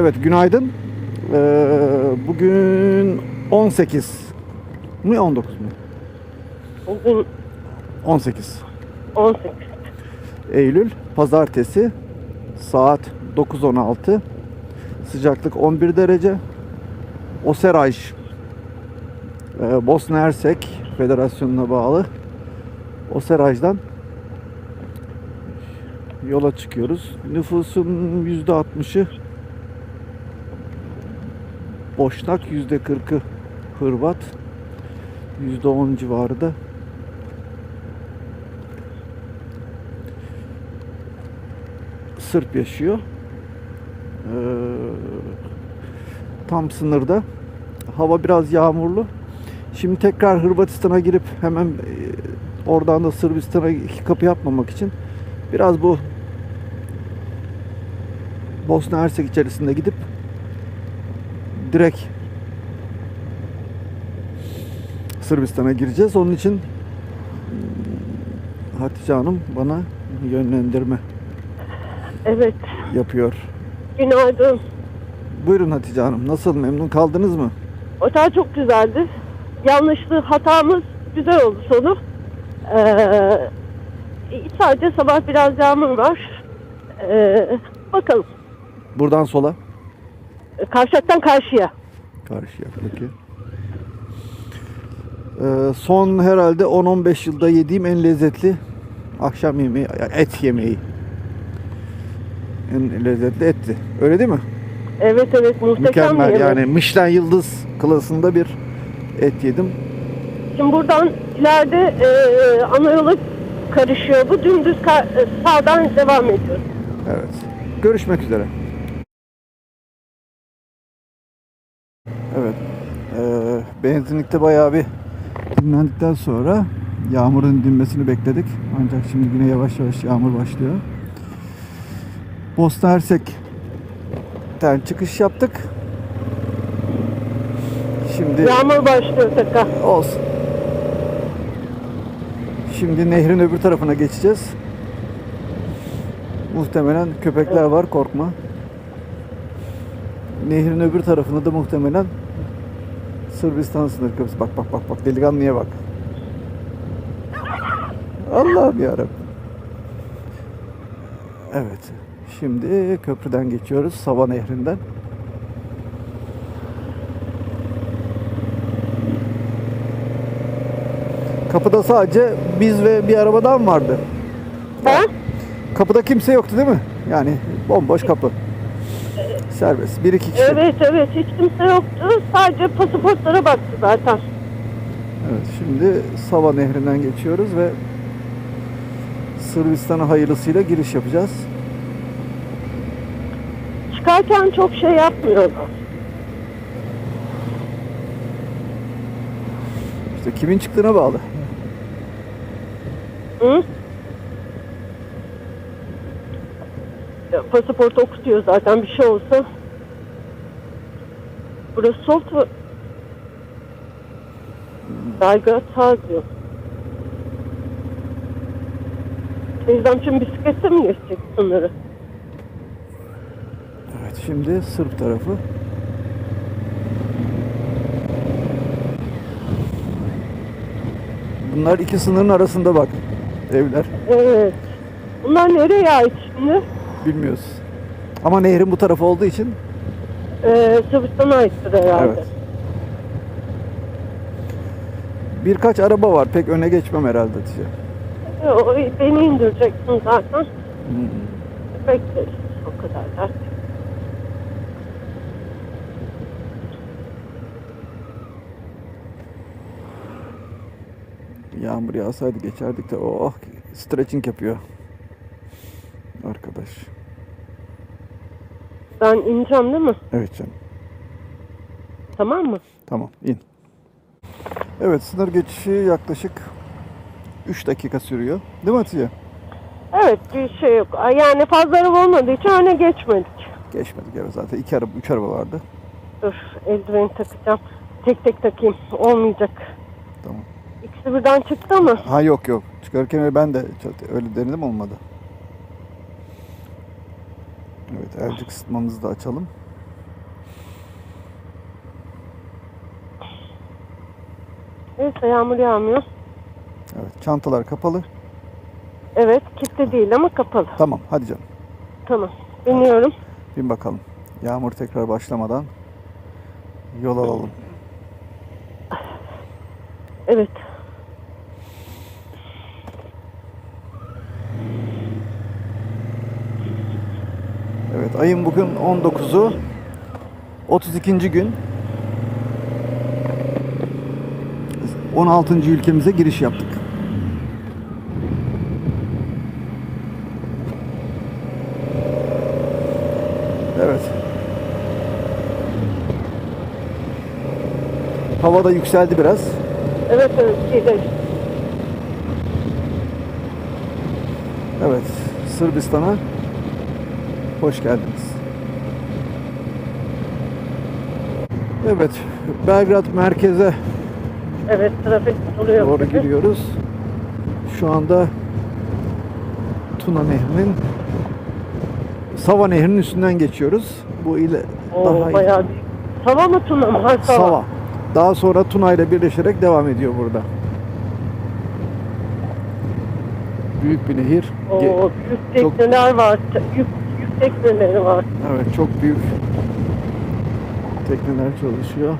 Evet günaydın. Ee, bugün 18 mi 19 mu? Bugün 18 18. Eylül Pazartesi saat 9.16 sıcaklık 11 derece Oseraj e, Bosna Hersek Federasyonu'na bağlı Oseraj'dan yola çıkıyoruz. Nüfusun %60'ı Boşnak, %40'ı Hırvat, %10 civarı da Sırp yaşıyor. Ee, tam sınırda. Hava biraz yağmurlu. Şimdi tekrar Hırvatistan'a girip hemen e, oradan da Sırbistan'a iki kapı yapmamak için biraz bu Bosna Hersek içerisinde gidip direkt Sırbistan'a gireceğiz. Onun için Hatice Hanım bana yönlendirme Evet. yapıyor. Günaydın. Buyurun Hatice Hanım. Nasıl memnun kaldınız mı? Otel çok güzeldi. Yanlışlı hatamız güzel oldu sonu. Ee, sadece sabah biraz yağmur var. Ee, bakalım. Buradan sola. Karşıyaktan karşıya. Karşıya peki. Ee, son herhalde 10-15 yılda yediğim en lezzetli akşam yemeği, et yemeği. En lezzetli etti. Öyle değil mi? Evet evet muhteşem bir Mükemmel yemek. yani Michelin yıldız klasında bir et yedim. Şimdi buradan ileride e, ana yola karışıyor. Bu dümdüz ka- e, sağdan devam ediyor. Evet. Görüşmek üzere. Evet. Ee, benzinlikte bayağı bir dinlendikten sonra yağmurun dinmesini bekledik. Ancak şimdi yine yavaş yavaş yağmur başlıyor. Bosna Hersek'ten çıkış yaptık. Şimdi Yağmur başlıyor tekrar. Olsun. Şimdi nehrin öbür tarafına geçeceğiz. Muhtemelen köpekler var korkma. Nehrin öbür tarafında da muhtemelen Sırbistan sınır kapısı. Bak bak bak bak delikanlıya bak. Allah'ım yarabbim. Evet. Şimdi köprüden geçiyoruz. Sava Nehri'nden. Kapıda sadece biz ve bir arabadan vardı. Ha? Kapıda kimse yoktu değil mi? Yani bomboş kapı. Serbest. Bir iki kişi. Evet evet hiç kimse yoktu. Sadece pasaportlara baktı zaten. Evet, şimdi Sava Nehri'nden geçiyoruz ve Sırbistan'a hayırlısıyla giriş yapacağız. Çıkarken çok şey yapmıyor. İşte kimin çıktığına bağlı. Hı? Ya, pasaport okutuyor zaten bir şey olsa. Burası soft mu? Belgrad sağ diyor. Teyzem şimdi bisiklete mi geçecek sınırı? Evet, şimdi Sırp tarafı. Bunlar iki sınırın arasında bak. Evler. Evet. Bunlar nereye ait şimdi? Bilmiyoruz. Ama nehrin bu tarafı olduğu için Ee, Sırbistan'a aittir herhalde. Evet. birkaç araba var. Pek öne geçmem herhalde Hatice. O, beni indireceksin zaten. Hmm. Bekleriz o kadar dert. Yağmur yağsaydı geçerdik de oh stretching yapıyor. Arkadaş. Ben ineceğim değil mi? Evet canım. Tamam mı? Tamam in. Evet sınır geçişi yaklaşık 3 dakika sürüyor. Değil mi Hatice? Evet bir şey yok. Yani fazla araba olmadığı için öne geçmedik. Geçmedik evet zaten iki araba, üç araba vardı. Dur eldiveni takacağım. Tek tek takayım. Olmayacak. Tamam. İkisi birden çıktı ama. Ha yok yok. Çıkarken öyle ben de öyle denedim olmadı. Evet elcik kısıtmamızı da açalım. Evet yağmur yağmıyor. Evet çantalar kapalı. Evet kilitli değil ama kapalı. Tamam hadi canım. Tamam biniyorum. Bin bakalım. Yağmur tekrar başlamadan yol alalım. Evet. Ayın bugün 19'u 32. gün 16. ülkemize giriş yaptık. Evet. Hava da yükseldi biraz. Evet evet. Şeyde, Evet, Sırbistan'a hoş geldiniz. Evet, Belgrad merkeze evet trafik oluyor. doğru gidiyoruz. Şu anda Tuna Nehri'nin Sava Nehri'nin üstünden geçiyoruz. Bu ile Oo, daha bayağı büyük. Sava mı Tuna mı? Ha, Sava. Sava. Daha sonra Tuna ile birleşerek devam ediyor burada. Büyük bir nehir. Ge- Oo, büyük Çok- tekneler var. Yük tekneleri var. Evet çok büyük tekneler çalışıyor.